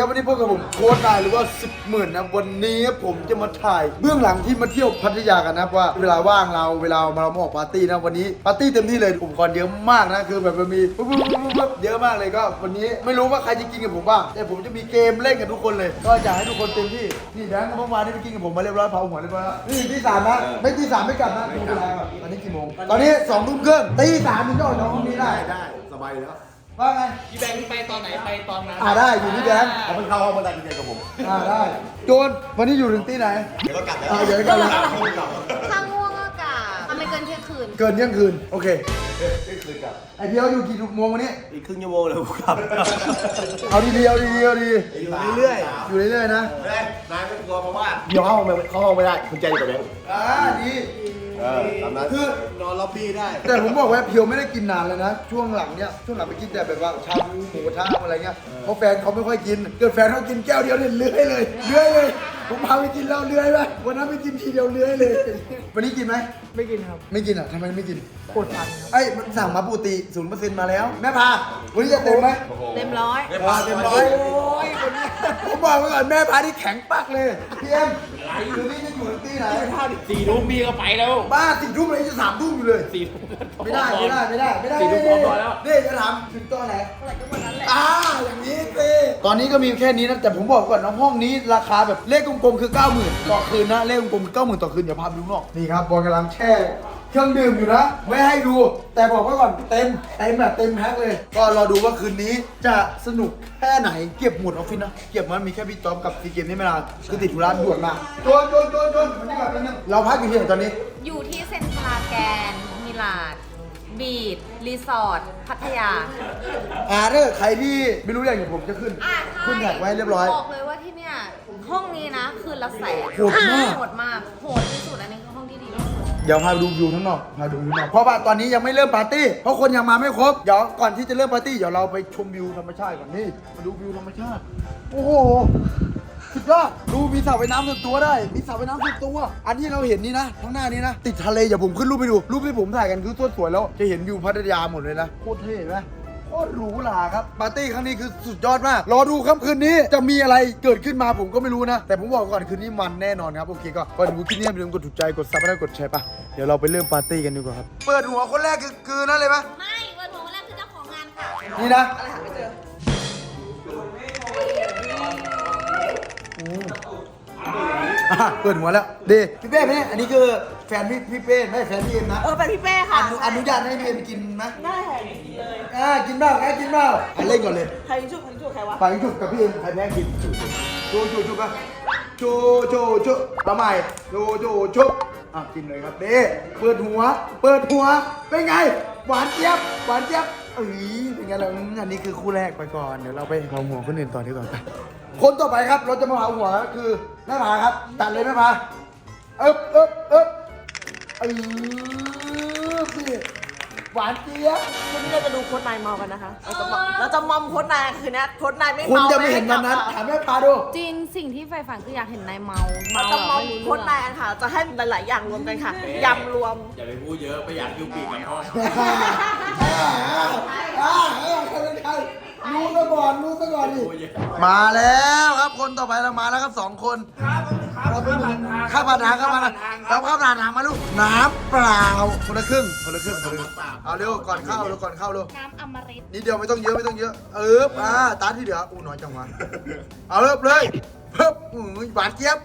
ครับวันนี้พวกกับผมโค้ดนายหรือว่า 10หมื่นนะวันนี้ผมจะมาถ่ายเบื้องหลังที่มาเที่ยวพัทยากันนะครับว่าเวลาว่างเราเวลามาเรามาออกปาร์ตี้นะวันนี้ปาร์ตี้เต็มที่เลยอุปกรณ์เยอะมากนะคือแบบมันมีปุ๊บปุ๊บปุ๊บปุ๊บเยอะมากเลยก็วันนี้ไม่รู้ว่าใครจะกินกับผมบ้างแต่ผมจะมีเกมเล่นกับทุกคนเลย ก็อยากให้ทุกคนเต็มที่นี่แดงเมื่อวานนี้ไปกินกับผมมาเรียบร้อยเผาหัวเรียบร้อยแล้วนี่ที่สามนะไม่ที่สามไม่กลับนะดูเวลาก่อนตอนนี้กี่โมงตอนนี้สองทุ่มครึ่งตีสามถึงจะออกจากห้องนี้ได้ได้สบายอยู่แล้ว ว่าไง พี่แบงค์ไปตอนไหนไปตอนนั้นอ่าได้อยู่ที่แดงเอาไปเข้าห้องมาได้กินเย็นกับผมอ่าได้ โจนวันนี้อยู่ถึงที่ไหน เดี๋ยวก็กลับแล้ว อ่าเดี๋ยวกันละถ้าง่วงก็กลับทำไม่ เกินเที่ยงคืน เกินเที่ยงคืน โอเคไม่คืนกลับไอเพียวอยู่กี่โมงวันนี้ อีกครึ่งชั่วโมงเลยผมกลับ เอาดีๆเอาดีๆเอาดีอยู่เรื่อยๆอยู่เรื่อยๆนะๆไม่นายไม่กลัวเพราะว่าเดี๋ยวเข้าห้องไม่เข้าห้องไม่ได้คุณใจอยู่กับแบงค์อ่าดี เออตามนั้นคือนอนล็อบบี้ได้แต่ผมบอกว่าเพียวไม่ได้กินนานแล้วนะ ช่วงหลังเนี้ยช่วงหลังไปกินแต่แบบว่าชาบูหมูกระทะอะไรเงี้ยเพราะแฟนเขาไม่ค่อยกินเกิดแฟนเขากินแก้วเดียวเนี่ยเลื้อยเลยเลื้อยเลย ผมพาไปกินแล้วเลื้อยไปวันนั้นไปกินทีเดียวเลื้อยเลย วันนี้กินไหม ไม่กินครับไม่กินอะทำไมไม่กิน ปวดฟันครับ ไอ้ยมันสั่งมาปกติศูนย์เปอร์เซ็นต์มาแล้ว แม่พาวันนี้จะเต็มไหมเต็มร้อยแม่พาเต็มร้อยโอ้ยคนนี้ ผมบอกไว้ก่อนแม่พาที่แข็งปักเลยพี่เอ็มคืนนี้จะอยู่ที่ไหนสี่ทุ่มพี่ก็ไปแล้วบ้าสี่ทุ่มเลยจะสามทุ่มอยู่เลยสี่ทุ่มก็ไม่ได้ไม่ได้ไม่ได้ไม่ได้สี่ทุ่มพร้อมนอนแล้วนี่จะถามถึงตอนไหนอ่าอย่างนี้สิตอนนี้ก็มีแค่นี้นะแต่ผมบอกก่อนนะห้องนี้ราคาแบบเลขกลมๆคือ 90,000 ต่อคืนนะเลขกลมๆ90,000 ต่อคืนอย่าพาไปดูข้างนอกนี่ครับบอลกำลังแช่ เครื่องดื่มอยู่นะ ไม่ให้ดู แต่บอกไว้ก่อนเต็มเต็มแบบเต็มแพ็คเลย ก็รอดูว่าคืนนี้จะสนุกแค่ไหนเก็บหมดออฟฟิศนะเก็บมันมีแค่พี่จ๊อบกับซีเกมนี่ไม่นานคือติดธุระด่วนมากโจนโจนโจนโจนมานี่ก่อนแป๊บนึงเราพักอยู่ที่ไหนตอนนี้อยู่ที่เซ็นทรัลแกรนด์มิลาด บีดรีสอร์ท พัทยา อ่าถ้าเกิดใครที่ไม่รู้อย่างเดี๋ยวผมจะขึ้นอะขึ้นแท็กไว้เรียบร้อย บอกเลยว่าที่เนี่ย ห้องนี้นะ คืนละแสนโหดมาก โหดมาก โหดที่สุดอันนี้คือห้องที่ดีที่สุด เดี๋ยวพาดูวิวข้างนอกพาดูวิวนอกเพราะว่าตอนนี้ยังไม่เริ่มปาร์ตี้เพราะคนยังมาไม่ครบเดี๋ยวก่อนที่จะเริ่มปาร์ตี้เดี๋ยวเราไปชมวิวธรรมชาติก่อนนี่มาดูวิวธรรมชาติ โอ้โหสุดยอดดูมีสระว่ายน้ำส่วนตัวได้มีสระว่ายน้ำส่วนตัว อันที่เราเห็นนี่นะข้างหน้านี้นะ ติดทะเลอย่าผมขึ้นรูปไปดู รูปที่ผมถ่ายกันคือสวยๆแล้ว จะเห็นวิวพัทยาหมดเลยนะโคตรเท่ไหม โคตรหรูหราครับปาร์ตี้ครั้งนี้คือสุดยอดมาก รอดูค่ำคืนนี้จะมีอะไรเกิดขึ้นมาผมก็ไม่รู้นะ แต่ผมบอกก่อนคืนนี้มันแน่นอนครับ โอเคก็ก่อนดูคลิปนี้อย่าลืมกดถูกใจกดซับและกดแชร์ปะเดี๋ยวเราไปเริ่มปาร์ตี้กันดีกว่าครับ เปิดหัวคนแรกคือคือนั่นเลยปะไม่วันหัววันแรกคือเจ้าของงานค่ะนี่นะอะเปิดหัวแล้วดีพี่เป้ไหมเนี่ยอันนี้คือแฟนพี่พี่เป้ไม่แฟนพี่เอ็มนะเออเป็นพี่เป้อค่ะนุอนุญาตให้พี่เอ็มกินไหมได้ค่ะ อ่ากินบ้างแพ้กินบ้างอะเล่นก่อนเลยใครชุบใครชุบใครวะฝ่ายจุกกับพี่เอ็มใครแพ้กินโจโจโจกันโจโจโจเอาใหม่โจโจโจอะกินเลยครับเด้เปิดหัว เปิดหัว เป็นไง หวานเจี๊ยบ หวานเจี๊ยบเอ้ยเป็นไงล่ะอืมอันนี้คือคู่แรกไปก่อน เดี๋ยวเราไปเผาหัวคนอื่นต่อดีกว่าไปคนต่อไปครับ เราจะมาเผาหัวคือแม่พาครับ ตัดเลยแม่พาเอ๊บเอ๊บเอ๊บ เออนี่ หวานเจี๊ยบวันนี้เราจะดูโค้ดนายเมากันนะคะเราจะมอมเราจะมอมโค้ดนายคืนนี้โค้ดนายไม่คุณเมาจะไม่เห็นวันนั้นถามแม่พาดู จริงสิ่งที่ใฝ่ฝันคืออยากเห็นนายเมาเราเมาจะมอมไม่รู้โค้เรื่ดองนายกันค่ะ จะให้หลายๆอย่างรวมกันค่ะยำรวม อย่าไปพูดเยอะไม่อยากยูปีกกับพ่อรู้ซะก่อนรู้ซะก่อนดิ มาแล้วครับคนต่อไปเรามาแล้วครับสองคน ข้าวผัดทางข้าวผัดทางเราข้าวผัดทางมาลูกน้ำเปล่าคนละครึ่งคนละครึ่งคนละครึ่งเอาเร็วก่อนเข้าเร็วก่อนเข้าเร็วน้ำอมฤตนิดเดียวไม่ต้องเยอะไม่ต้องเยอะ เอออ่าตาที่เหลืออู้น้อยจังวะเอาเริ่มเลยเพิ่มอื้อหวานเจี๊ยบ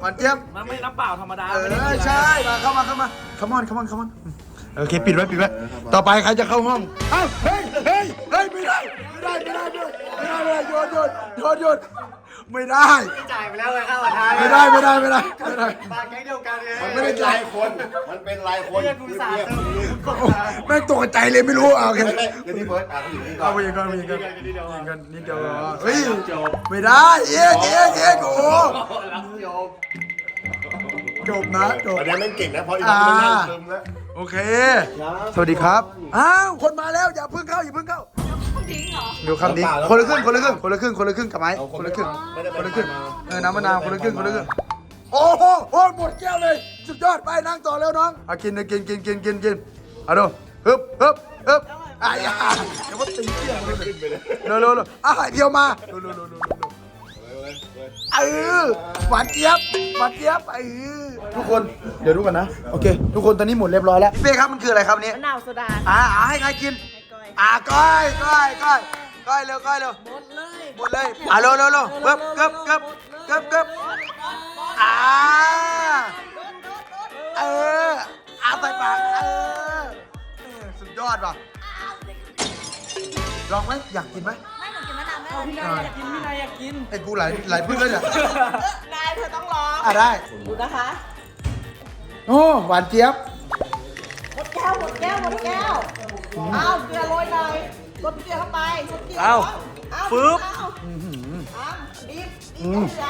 หวานเจี๊ยบมันไม่น้ำเปล่าธรรมดาเออใช่มาเข้ามาเข้ามาขมอนขมอนขมอนโอเคปิดไว้ปิดไว้ต่อไปใครจะเข้าห้องเอ้าเฮ้ยเฮ้ยเฮ้ยไม่ได้ไม่ได้ไม่ได้ไม่ได้ไม่ได้โยนโยนโยนโยน ไม่ได้จ่ายไปแล้วไงข้าวทานไม่ได้ไม่ได้ไม่ได้ไม่ได้ บางแก๊งเดียวกันไงมันไม่ได้ลายคน มันเป็นลายคนเรียกกูสาเติมแม่งตกใจเลยไม่รู้เอาโอเคไม่ไม่เดี๋ยวนี้เบิร์ดอะผู้หญิงนี่ก่อเอานไปยิงก่อนไปยิงก่อนยิงก่อนนิดเดียวเฮ้ยไม่ได้เอ๊ะเอ๊ะเอ๊ะโอ้รักโยมจบนะจบ อันนี้เล่นเก่งนะเพราะอีกคนนึงนั่งซึมแล้ว โอเค สวัสดีครับ อ้าว คนมาแล้ว อย่าเพิ่งเข้า อย่าเพิ่งเข้า เดี๋ยวคำนี้คนละครึ่งคนละครึ่งคนละครึ่งคนละครึ่งกับไหมคนละครึ่งคนละครึ่งเออน้ำมะนาวคนละครึ่งคนละครึ่งโอ้โหโอ้หมดแก้วเลยสุดยอดไปนั่งต่อแล้วน้องเอากินเลยกินกินกินกินกินเอาดูฮึบฮึบฮึบอะอย่าเดี๋ยวว่าตีเกี้ยงเลยเร็วเร็วเร็วอะเดี๋ยวมาเร็วเร็วเร็วเร็วเร็วเออหวานเจี๊ยบหวานเจี๊ยบเออทุกคนเดี๋ยวดูกันนะโอเค ทุกคนตอนนี้หมดเรียบร้อยแล้วพี่เป้ครับมันคืออะไรครับอันนี้มะนาวโซดาอ่าอ่าให้ใครกินให้ก้ อยอ่าก้อยก้อยก้อยก้อยเร็วก้อยเร็วหมดเลยหมดเลยอ่าเร็วเร็วเร็วเกิบเกิบเกิบเกิบเกิบอ่าเอออาใส่ปากเออเออสุดยอดว่ะลองไหมอยากกินไหมไม่หนูกินมะนาวไม่พี่นายอยากกินพี่นายอยากกินไอ้กูหลายหลายพึ่งแล้วเนี่ยนายเธอต้องลองอะได้ดูนะคะโอ้หวานเจี๊ยบหมดแก้วหมดแก้วหมดแก้ว อ้าวเกลือโรยหน่อยกดเกลือเข้าไปกดเกลืออ้าวอ้าวปึ๊บอ้าวอ้าวบีบบีบเกลือ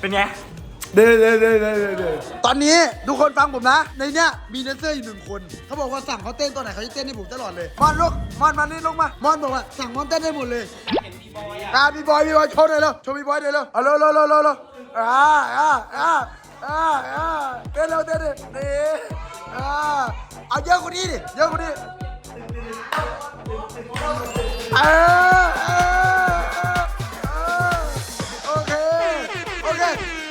เป็นไงเด้เด้เด้เด้เด้เด้ตอนนี้ทุกคนฟังผมนะ ในเนี้ยมีแดนเซอร์อยู่หนึ่งคน เขาบอกว่าสั่งเขาเต้นตัวไหนเขาจะเต้นให้ผมตลอดเลย มอนลูก มอนมานี่ลงมา มอนบอกว่าสั่งมอนเต้นได้หมดเลยอ่าบีบอยบีบอยโชว์หน่อยเร็วโชว์บีบอยหน่อยเร็วเอาเร็วเร็วเร็วเร็วเร็วอ่าอ่าอ่าอ่าอ่าเต้นเร็วเต้นเร็วนี่อ่า เอาเยอะกว่านี้ดิ เยอะกว่านี้ เออเออเออโอเค โอเค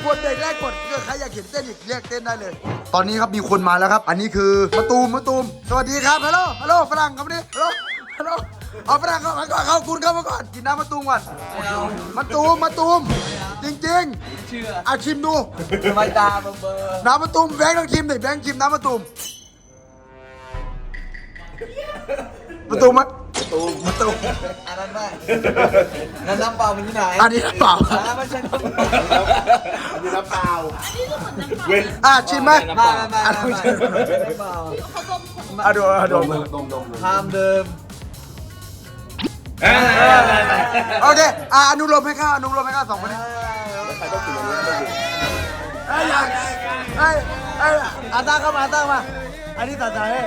กดเด็กแรกกดเกิดใครอยากเห็นเต้นอีกเรียกเต้นได้เลย ตอนนี้ครับมีคนมาแล้วครับ อันนี้คือมะตูมมะตูม สวัสดีครับฮัลโหลฮัลโหลฝรั่งครับนี่ฮัลโหลฮัลโหลเอาฝรั่งเข้ามาก่อนเข้าคุณเข้ามาก่อนกินน้ำมะตูมก่อนมะตูมมะตูม จริงๆเชื่ออาชิมดูไม่ตาเบอร์เบอร์น้ำมะตูมแบงค์ต้องชิมดิแบงค์ชิมน้ำมะตูม มะตูมมะตูมมะตูมอันนั้นไม่นั่นน้ำเปล่าเป็นที่ไหนอันนี้เปล่าอ่าไม่ใช่น้ำเปล่าอันนี้น้ำเปล่าอะชิมไหมไม่ไม่ไม่อะไม่ชิมน้ำเปล่าอะดูอะดูห้ามเดิมโอเคอะอนุโลมให้ข้าอนุโลมให้ข้าสองคนนี้ใครต้องกินอันนี้ต้องกินไอ้ยอยากไอ้ไอ้อาตั้งเข้ามาอาตั้งมาอันนี้ตัดใจให้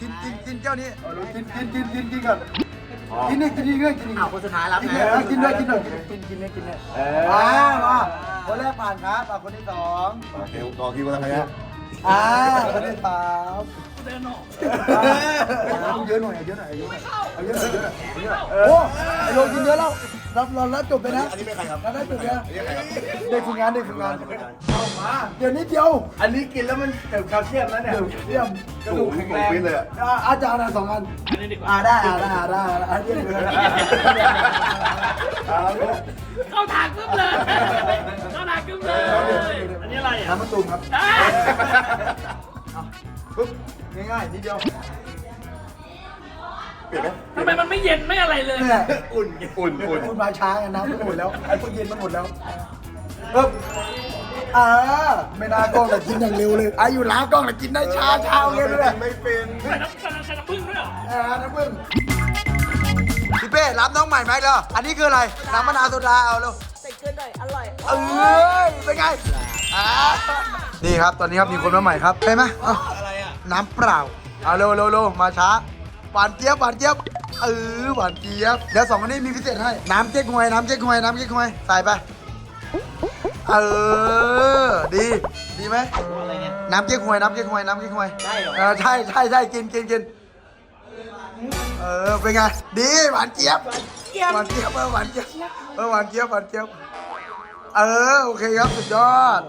กินกินกินเจ้านี้เอาลูกกินกินกินกินกินก่อนกินนี่กินนี่ด้วยกินนี่อ้าวคนสุดท้ายรับกินไงด้วยกินด้วยกินด้วยกินกินนี่กินนี่อ่ามาคนแรกผ่านครับอะคนที่สองโอเคต่อคิวกันแล้วครับอ่าคนที่สามเอาเยอะหน่อยเอาเยอะหน่อยเอาเยอะหน่อยเอาเยอะหน่อยเอาเยอะหน่อยเอาเยอะหน่อยโอ้ไอโยกินเยอะแล้ว รับรองแล้วจบไปนะอันนี้เป็นใครครับแล้วได้จบเลยอันนี้ใครครับได้ฝึกงานได้ฝึกงานเอามาเดี๋ยวนี้เดียวอันนี้กินแล้วมันเติมแคลเซียมแล้วเนี่ยเดี๋ยวเยี่ยมกระดูกแข็งแรงเลยอะอ่าอาจารย์นะสองอันอันนี้ดีกว่าอ่าได้อ่าได้อ่าได้อ่าเยี่ยมเลยเอาเลยเข้าทางกึ้มเลยเข้าทางกึ้มเลยอันนี้อะไรอะน้ำมะตูมครับอ่าปึ๊บง่ายๆนิดเดียว เปลี่ยนไหมทำไมมันไม่เย็นไม่อะไรเลย นี่แหละอุ่นอุ่นอุ่นคุณมาช้าไงน้ำมันหมดแล้วไอ้พวกเย็นมันหมดแล้วปึ๊บอ่าไม่น่ากล้องแต่กินอย่างเร็วเลยอายุล้ากล้องแต่กินได้ช้าเช้าเร็วเลยไม่เป็นใส่น้ำใส่น้ำใส่น้ำผึ้งด้วยเหรออ่าน้ำผึ้งพี่เป้รับน้องใหม่ไหมเหรออันนี้คืออะไรน้ำมะนาวโซดาเอาเร็วใส่เกลือหน่อยอร่อยเอ้ยเป็นไงอ่านี่ครับตอนนี้ครับมีคนมาใหม่ครับไปไหมเอาอะไรอะน้ำเปล่าเอาเร็วเร็วเร็วมาช้า หวานเจี๊ยบหวานเจี๊ยบเออหวานเจี๊ยบเดี๋ยวสองคนนี้มีพิเศษให้ น้ำเก๊กฮวยน้ำเก๊กฮวยน้ำเก๊กฮวยใส่ไปเออดี ดีไหมอะไรเนี่ยน้ำเก๊กฮวยน้ำเก๊กฮวยน้ำเก๊กฮวยได้เหรอเออใช่ใช่ใช่กินกินกินเออเป็นไงดีหวานเจี๊ยบหวานเจี๊ยบเออหวานเจี๊ยบเออหวานเจี๊ยบหวานเจี๊ยบเออโอเคครับสุดยอด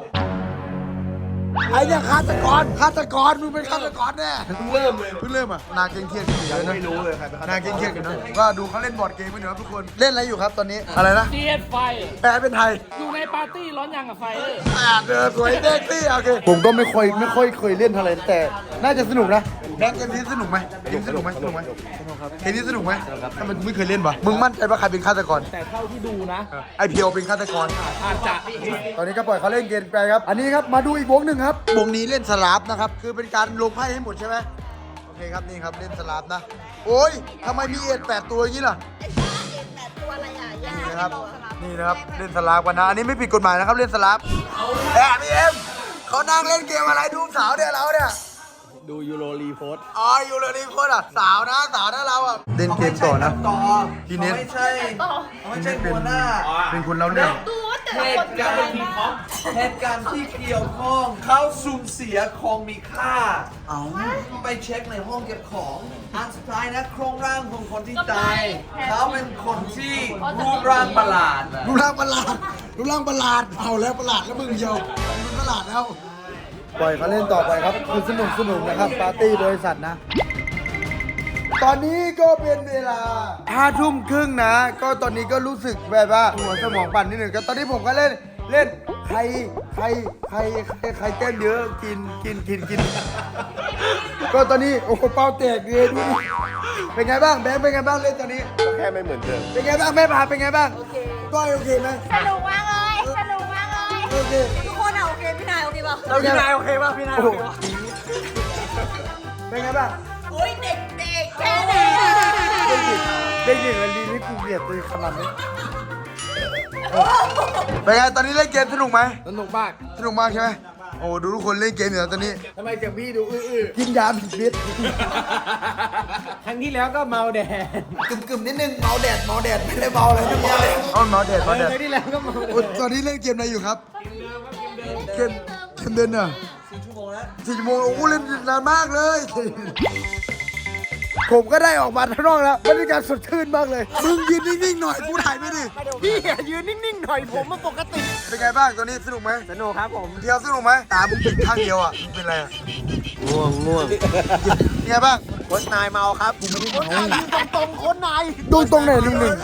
ไอ้เนี่ยฆาตกรฆาตกรมึงเป็นฆาตกรแน่เพิ่งเริ่มเลยเพิ่งเริ่มอะนาเก่งเครียดกันอยู่เลยนะไม่รู้เลยใครเป็นใครนาเก่งเครียดกันนะก็ดูเขาเล่นบอร์ดเกมกันอยู่ครับทุกคนเล่นอะไรอยู่ครับตอนนี้อะไรนะเดียดไฟแปลเป็นไทยอยู่ในปาร์ตี้ร้อนยังกับไฟเอออ่าเดอสวยเซ็กซี่โอเคผมก็ไม่ค่อยไม่ค่อยเคยเล่นเท่าไหร่แต่น่าจะสนุกนะแบงค์เกมนี้สนุกไหมเกมนี้สนุกไหมสนุกไหมเกมนี้สนุกไหมทำไมกูไม่เคยเล่นวะมึงมั่นใจว่าใครเป็นฆาตกร แต่เท่าที่ดูนะไอเพียวเป็นฆาตกรอาจจะตอนนี้ก็ปล่อยเขาเล่นเกมไปครับ อันนี้ครับมาดูอีกวงหนึ่งครับครับ วงนี้เล่นสลับนะครับ คือเป็นการลงไพ่ให้หมดใช่ไหมโอเคครับนี่ครับเล่นสลับนะ โอ้ยทำไมมีเอ็ดแปดตัวอย่างนี้ล่ะไอ้บ้าเอ็นแปดตัวอะไรอะยานี่นะครับ นี่นะครับเล่นสลับกันนะ อันนี้ไม่ผิดกฎหมายนะครับเล่นสลับแอบพี่เอ็มเขานั่งเล่นเกมอะไรดูสาวเนี่ยเราเนี่ย ดูยูโรรีโพสอ๋ออยู่เลยนี่โคตรอะสาวนะสาวนะเราอะเล่นเกมต่อนะต่อพี่เน็ต ไม่ใช่เขาไม่ใช่หัวหน้าเป็นคนเล่าเรื่องดูว่าเหตุการณ์เหตุการณ์ที่เกี่ยวข้องเขาสูญเสียของมีค่า เอาไปเช็คในห้องเก็บของอันสุดท้ายนะโครงร่างของคนที่ตายเขาเป็นคนที่รูปร่างประหลาด รูปร่างประหลาดรูปร่างประหลาดเอาแล้วประหลาดแล้วมึงเดียวมึงประหลาดแล้ว ปล่อยเขาเล่นต่อไปครับ คือสนุกสนุกนะครับ ปาร์ตี้บริษัทนะ ตอนนี้ก็เป็นเวลาห้าทุ่มครึ่งนะ ก็ตอนนี้ก็รู้สึกแบบว่าหัวสมองปั่นนิดหนึ่งก็ตอนนี้ผมก็เล่นเล่นใครใครใครใครใครเต้นเยอะกินกินกินกิน ก็ตอนนี้โอ้โหเป้าแตกเลยดูดิเป็นไงบ้างแบงค์เป็นไงบ้างเล่นตอนนี้แค่ไม่เหมือนเดิม เป็นไงบ้างแม่พาเป็นไงบ้างก้อยโอเคไหมสนุกมากเลย สนุกมากเลย โอเคทุกคนอะโอ เคพี่นายโอเคป่ะพี่นายโอเคป่ะพี่นายโอเคเป็นไงบ้างโอ้ยเด็กเด็กแค่นี้ได้ยินได้ยินแล้วลีนี่กูเกลียดตัวขนาดนี้เออเป็นไงตอนนี้เล่นเกมสนุกไหมสนุกมากสนุกมากใช่ไหมโอ้ดูทุกคนเล่นเกมอยู่แล้วตอนนี้ทำไมเสียงพี่ดูอื้อกินยาผิดฤทธิ์ๆ ครั้งที่แล้วก็เมาแดดกึ่มกึ่มๆนิดนึงเมาแดดเมาแดดไม่ได้เมาอะไรทั้งนั้นเลยเอาเมาแดดเมาแดดครั้งที่แล้วก็เมาโอ้ตอนนี้เล่นเกมอะไรอยู่ครับเกมเกมเดินเหรอสี่ชั่วโมงแล้วสี่ชั่วโมงโอ้โหเล่นนานมากเลย ผมก็ได้ออกมาข้างนอกแล้วบรรยากาศสดชื่นมากเลยมึงยืนนิ่งๆหน่อยกูถ่ายไม่ดิพี่ยืนนิ่งๆหน่อยผมมาปกติ เป็นไงบ้างตอนนี้สนุกไหมสนุกครับผมเที่ยวสนุกไหมตามึงปิดข้างเดียวอะมึงเป็นอะไรอะง่วงง่วงเป็นไงบ้างโค้ชนายเมาครับคนนายตรงคนนายดูตรงไหนลุงหนึ่ง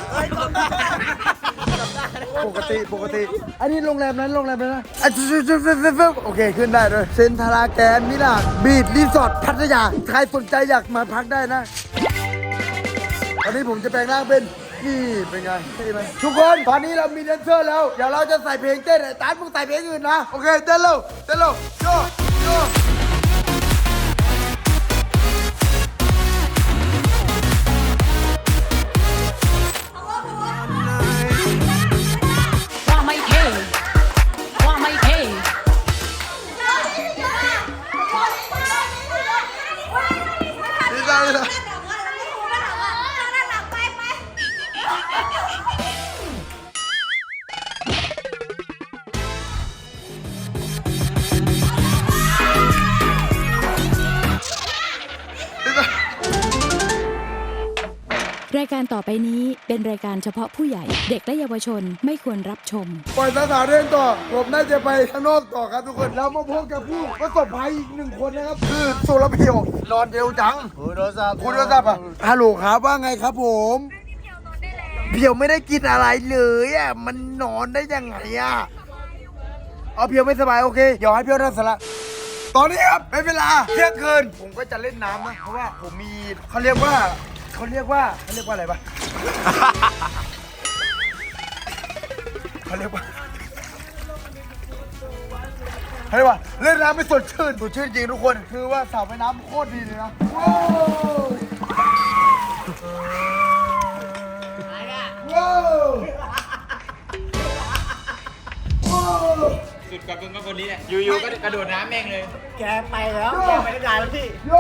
ปกติปกติ อันนี้โรงแรมนั้นโรงแรมนั้นนะอะฟึ๊บฟึ๊บฟึ๊บฟึ๊บฟึ๊บโอเคขึ้นได้เลยเซนทาราแกนมิลานบีดรีสอร์ทพัทยาใครสนใจอยากมาพักได้นะตอนนี้ผมจะแปลงร่างเป็น นี่เป็นไงใช่ไหมทุกคนตอนนี้เรามีแดนเซอร์แล้ว เดี๋ยวเราจะใส่เพลงเต้นไอ้ตานมึงใส่เพลงอื่นนะ โอเคเต้นเร็วเต้นเร็วโยโยว่ รายการต่อไปนี้เป็นรายการเฉพาะผู้ใหญ่ เด็กและเยาวชนไม่ควรรับชม ปล่อยสาวๆเล่นต่อ ผมน่าจะไปข้างนอกต่อครับทุกคนเรามาพบกับผู้ประสบภัยอีกหนึ่งคนนะครับ คือโซลาเพียวนอนเร็วจัง คุยโทรศัพท์คุณโทรศัพท์อะฮัลโหลครับว่าไงครับผม เพียวไม่ได้กินอะไรเลยอะ มันนอนได้ยังไงอะ เอาเพียวไม่สบายโอเค เดี๋ยวให้เพียวทำสาระตอนนี้ครับเป็นเวลาเที่ยงคืน ผมก็จะเล่นน้ำนะ เพราะว่าผมมีเขาเรียกว่า เขาเรียกว่าเขาเรียกว่าอะไรปะเขาเรียกว่าเขาเรียกว่าเล่นน้ำไม่สดชื่นสดชื่นจริงทุกคน คือว่าสระว่ายน้ำโคตรดีเลยนะว้าวว้าวว้าวสุดกับมึงก็คนนี้แหละอยู่ๆก็กระโดดน้ำแม่งเลย แกไปแล้วแกไปได้นานแล้วพี่ โย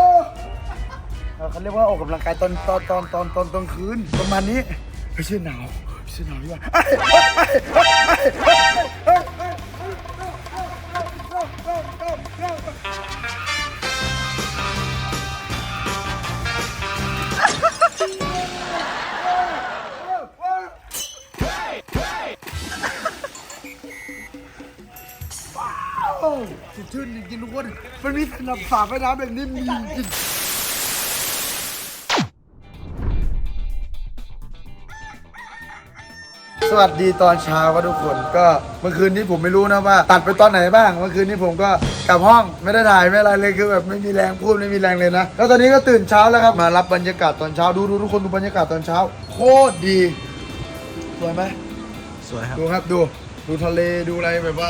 เขาเรียกว่าออกกำลังกายตอนตอนตอนตอนตอนตอนคืนประมาณนี้ไม่ใช่หนาวไม่ใช่หนาวดีกว่าสดชื่นจริงๆทุกคนมันมีสนับสาไปน้ำแบบนี้มีจริง วัสดีตอนเช้าครับทุกคนก็เมื่อคืนนี้ผมไม่รู้นะว่า ตัดไปตอนไหนบ้าง เมื่อคืนนี้ผมก็กลับห้องไม่ได้ถ่ายไม่อะไรเลยคือแบบไม่มีแรงพูดไม่มีแรงเลยนะแล้วตอนนี้ก็ตื่นเช้าแล้วครับมารับบรรยากาศตอนเช้าดูดูทุกคนดูบรรยากาศตอนเช้า โคตรดีสวยไหมสวยครับดูครับดูดูทะเลดูอะไรแบบว่า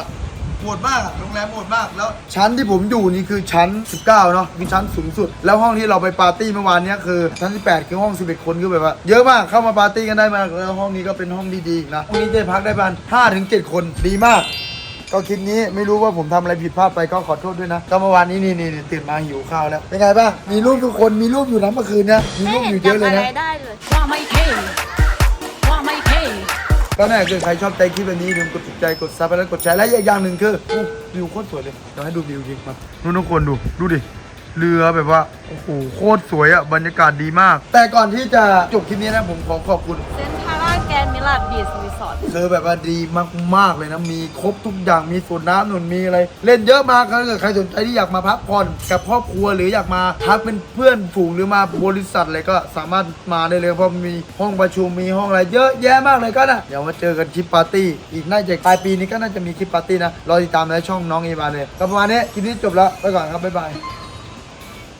โหดมากอะโรงแรมโหดมากแล้ว ชั้นที่ผมอยู่นี่คือชั้น 19 เนาะคือชั้นสูงสุด แล้วห้องที่เราไปปาร์ตี้เมื่อวานเนี้ยคือชั้น18คือห้อง 11 คนคือแบบว่าเยอะมากเข้ามาปาร์ตี้กันได้มากแล้วห้องนี้ก็เป็นห้องดีๆอีกนะห้องนี้จะพักได้ประมาณ5ถึง7คนดีมาก ก็คลิปนี้ไม่รู้ว่าผมทำอะไรผิดพลาดไปก็ขอโทษด้วยนะ ก็เมื่อวานนี้นี่นี่นี่ตื่นมาหิวข้าวแล้วเป็นไงบ้างมีรูปทุกคนมีรูปอยู่นะเมื่อคืนเนี้ยมีรูปอยู่เยอะเลยนะว่าไม่เท่ว่าไม่เท่ ก็นั่นคือใครชอบใจคลิปแบบนี้อย่าลืมกดติดใจกดซับแล้วกดแชร์และอีกอย่างหนึ่งคือโอ้วิวโคตรสวยเลยเดี๋ยวให้ดูวิวจริงมานู่นทุกคนดูดูดิเรือแบบว่าโอ้โหโคตรสวยอะบรรยากาศดีมาก แต่ก่อนที่จะจบคลิปนี้นะผมขอขอบคุณเซนทาร่า แกนมิลาดบีชรีสอร์ทเธอแบบว่าดีมากๆเลยนะ มีครบทุกอย่าง มีสวนน้ำหนุนมีอะไร เล่นเยอะมากถ้าเกิดใครสนใจที่อยากมาพักผ่อนกับครอบครัวหรืออยากมาพักเป็นเพื่อนฝูงหรือมาบริษัทอะไรก็สามารถมาได้เลยเพราะมีห้องประชุมมีห้องอะไรเยอะแยะมากเลยก็นะเดี๋ยวมาเจอกันคลิปปาร์ตี้อีกน่าจะปลายปีนี้ก็น่าจะมีคลิปปาร์ตี้นะรอติดตามในช่องน้องเอวาเลยก็ประมาณนี้คลิปนี้จบแล้วไปก่อนครับบ๊ายบาย